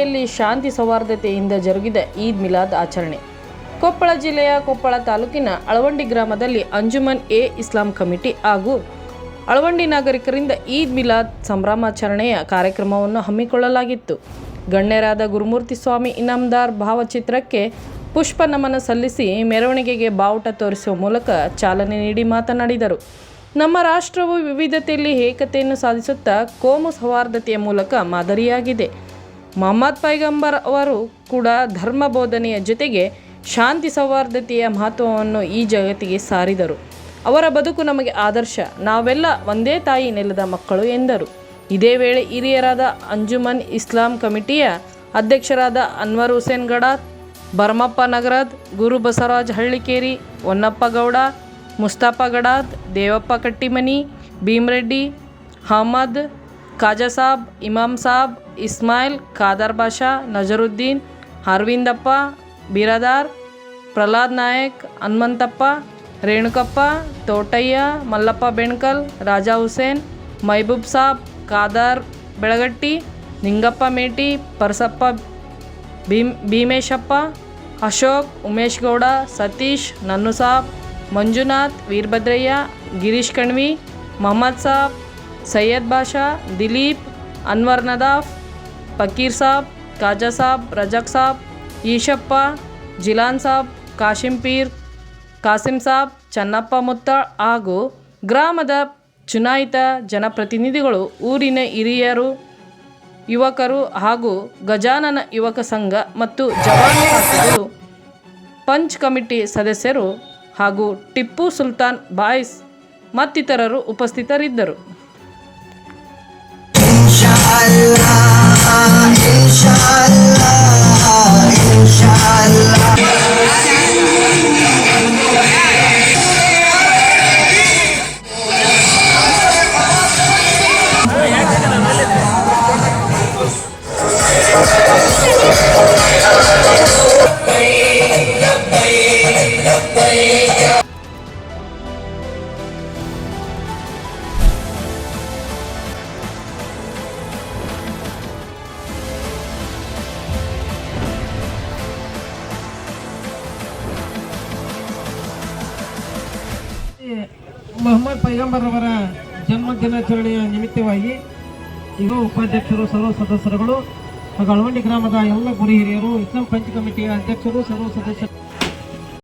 ಯಲ್ಲಿ ಶಾಂತಿ ಸೌಹಾರ್ದತೆಯಿಂದ ಜರುಗಿದ ಈದ್ ಮಿಲಾದ್ ಆಚರಣೆ. ಕೊಪ್ಪಳ ಜಿಲ್ಲೆಯ ಕೊಪ್ಪಳ ತಾಲೂಕಿನ ಅಳವಂಡಿ ಗ್ರಾಮದಲ್ಲಿ ಅಂಜುಮನ್ ಎ ಇಸ್ಲಾಂ ಕಮಿಟಿ ಹಾಗೂ ಅಳವಂಡಿ ನಾಗರಿಕರಿಂದ ಈದ್ ಮಿಲಾದ್ ಸಂಭ್ರಮಾಚರಣೆಯ ಕಾರ್ಯಕ್ರಮವನ್ನು ಹಮ್ಮಿಕೊಳ್ಳಲಾಗಿತ್ತು. ಗಣ್ಯರಾದ ಗುರುಮೂರ್ತಿ ಸ್ವಾಮಿ ಇನಾಮದಾರ್ ಭಾವಚಿತ್ರಕ್ಕೆ ಪುಷ್ಪ ನಮನ ಸಲ್ಲಿಸಿ ಮೆರವಣಿಗೆಗೆ ಬಾವುಟ ತೋರಿಸುವ ಮೂಲಕ ಚಾಲನೆ ನೀಡಿ ಮಾತನಾಡಿದರು. ನಮ್ಮ ರಾಷ್ಟ್ರವು ವಿವಿಧತೆಯಲ್ಲಿ ಏಕತೆಯನ್ನು ಸಾಧಿಸುತ್ತಾ ಕೋಮು ಸೌಹಾರ್ದತೆಯ ಮೂಲಕ ಮಾದರಿಯಾಗಿದೆ. ಮೊಹಮ್ಮದ್ ಪೈಗಂಬರ್ ಅವರು ಕೂಡ ಧರ್ಮ ಬೋಧನೆಯ ಜೊತೆಗೆ ಶಾಂತಿ ಸೌಹಾರ್ದತೆಯ ಮಹತ್ವವನ್ನು ಈ ಜಗತ್ತಿಗೆ ಸಾರಿದರು. ಅವರ ಬದುಕು ನಮಗೆ ಆದರ್ಶ. ನಾವೆಲ್ಲ ಒಂದೇ ತಾಯಿ ನೆಲದ ಮಕ್ಕಳು ಎಂದರು. ಇದೇ ವೇಳೆ ಹಿರಿಯರಾದ ಅಂಜುಮನ್ ಇಸ್ಲಾಂ ಕಮಿಟಿಯ ಅಧ್ಯಕ್ಷರಾದ ಅನ್ವರ್ ಹುಸೇನ್ ಗಡಾತ್ ಭರಮಪ್ಪ ನಗರದ್ ಗುರು ಬಸವರಾಜ್ ಹಳ್ಳಿಕೇರಿ, ಹೊನ್ನಪ್ಪ ಗೌಡ, ಮುಸ್ತಾಫ ಗಡಾದ್, ದೇವಪ್ಪ ಕಟ್ಟಿಮನಿ, ಭೀಮರೆಡ್ಡಿ, ಅಹಮದ್ ಖಾಜಾ ಸಾಬ್ ಇಮಾಮ್ ಸಾಬ್ ಇಸ್ಮಾಯಿಲ್ ಖಾದರ್ ಬಾಷಾ ನಜರುದ್ದೀನ್ ಅರವಿಂದಪ್ಪ ಬಿರಾದಾರ್ ಪ್ರಹ್ಲಾದ್ ನಾಯಕ್ ಹನುಮಂತಪ್ಪ ರೇಣುಕಪ್ಪ ತೋಟಯ್ಯ ಮಲ್ಲಪ್ಪ ಬೆಣ್ಕಲ್ ರಾಜಾ ಹುಸೇನ್ ಮೈಬೂಬ್ ಸಾಬ್ ಖಾದರ್ ಬೆಳಗಟ್ಟಿ ನಿಂಗಪ್ಪ ಮೇಟಿ ಪರಸಪ್ಪ ಭೀಮ್ ಭೀಮೇಶಪ್ಪ ಅಶೋಕ್ ಉಮೇಶ್ ಗೌಡ ಸತೀಶ್ ನನ್ನು ಸಾಬ್ ಮಂಜುನಾಥ್ ವೀರಭದ್ರಯ್ಯ ಗಿರೀಶ್ ಕಣ್ವಿ ಮೊಹಮ್ಮದ್ ಸಾಬ್ ಸೈಯದ್ ಬಾಷಾ, ದಿಲೀಪ್, ಅನ್ವರ್ ನದಾಫ್, ಫಕೀರ್ ಸಾಬ್, ಖಾಜಾ ಸಾಬ್, ರಜಕ್ ಸಾಬ್, ಈಶಪ್ಪ, ಜಿಲಾನ್ ಸಾಬ್, ಕಾಶಿಂ ಪೀರ್, ಕಾಸಿಂ ಸಾಬ್, ಚನ್ನಪ್ಪ ಮುತ್ತಾಳ್ ಹಾಗೂ ಗ್ರಾಮದ ಚುನಾಯಿತ ಜನಪ್ರತಿನಿಧಿಗಳು, ಊರಿನ ಹಿರಿಯರು, ಯುವಕರು ಹಾಗೂ ಗಜಾನನ ಯುವಕ ಸಂಘ ಮತ್ತು ಜವಾನ್ ಪಂಚ್ ಕಮಿಟಿ ಸದಸ್ಯರು ಹಾಗೂ ಟಿಪ್ಪು ಸುಲ್ತಾನ್ ಬಾಯ್ಸ್ ಮತ್ತಿತರರು ಉಪಸ್ಥಿತರಿದ್ದರು. inshallah, inshallah. ಮೊಹಮ್ಮದ್ ಪೈಗಂಬರ್ ಅವರ ಜನ್ಮ ದಿನಾಚರಣೆಯ ನಿಮಿತ್ತವಾಗಿ ಈಗ ಉಪಾಧ್ಯಕ್ಷರು, ಸರ್ವ ಸದಸ್ಯರುಗಳು ಹಾಗೂ ಅಳವಂಡಿ ಗ್ರಾಮದ ಎಲ್ಲ ಗುರು ಹಿರಿಯರು ಇಸ್ಲಾಂ ಪಂಚ್ ಕಮಿಟಿಯ ಅಧ್ಯಕ್ಷರು, ಸರ್ವ ಸದಸ್ಯರು